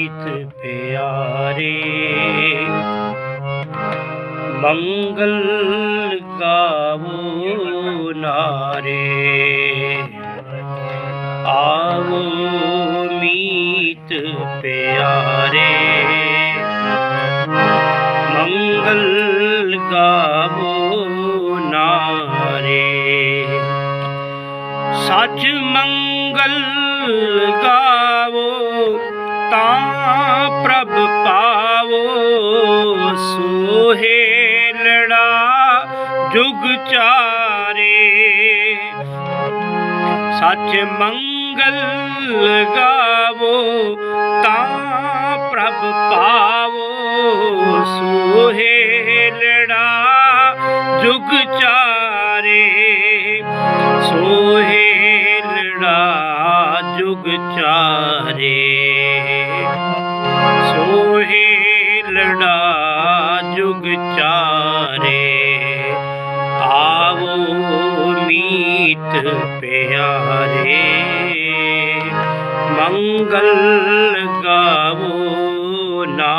ਮੀਤ ਪਿਆਰੇ। ਮੰਗਲ ਗਾਵੋ ਨਾਰੇ। ਆਵੋ ਮੀਤ ਪਿਆਰੇ। ਮੰਗਲ ਗਾਵੋ ਨਾਰੇ। ਸੱਚ ਮੰਗਲ ਗਾਵੋ ਤਾਂ ਸੁਹੇਲੜਾ ਜੁਗ ਚਾਰੇ। ਸੱਚ ਮੰਗਲ ਗਾਵੋ ਤਾਂ ਪ੍ਰਭ ਪਾਵੋ। ਸੁਹੇਲੜਾ ਜੁਗ ਚਾਰੇ। ਸੋਹੇਲੜਾ ਜੁਗ ਚਾਰੇ। ਸੋਹੇਲੜਾ ਜੁਗ ਮੀਤ ਪਿਆਰੇ ਮੰਗਲ ਗਾਵੋ ਨਾ।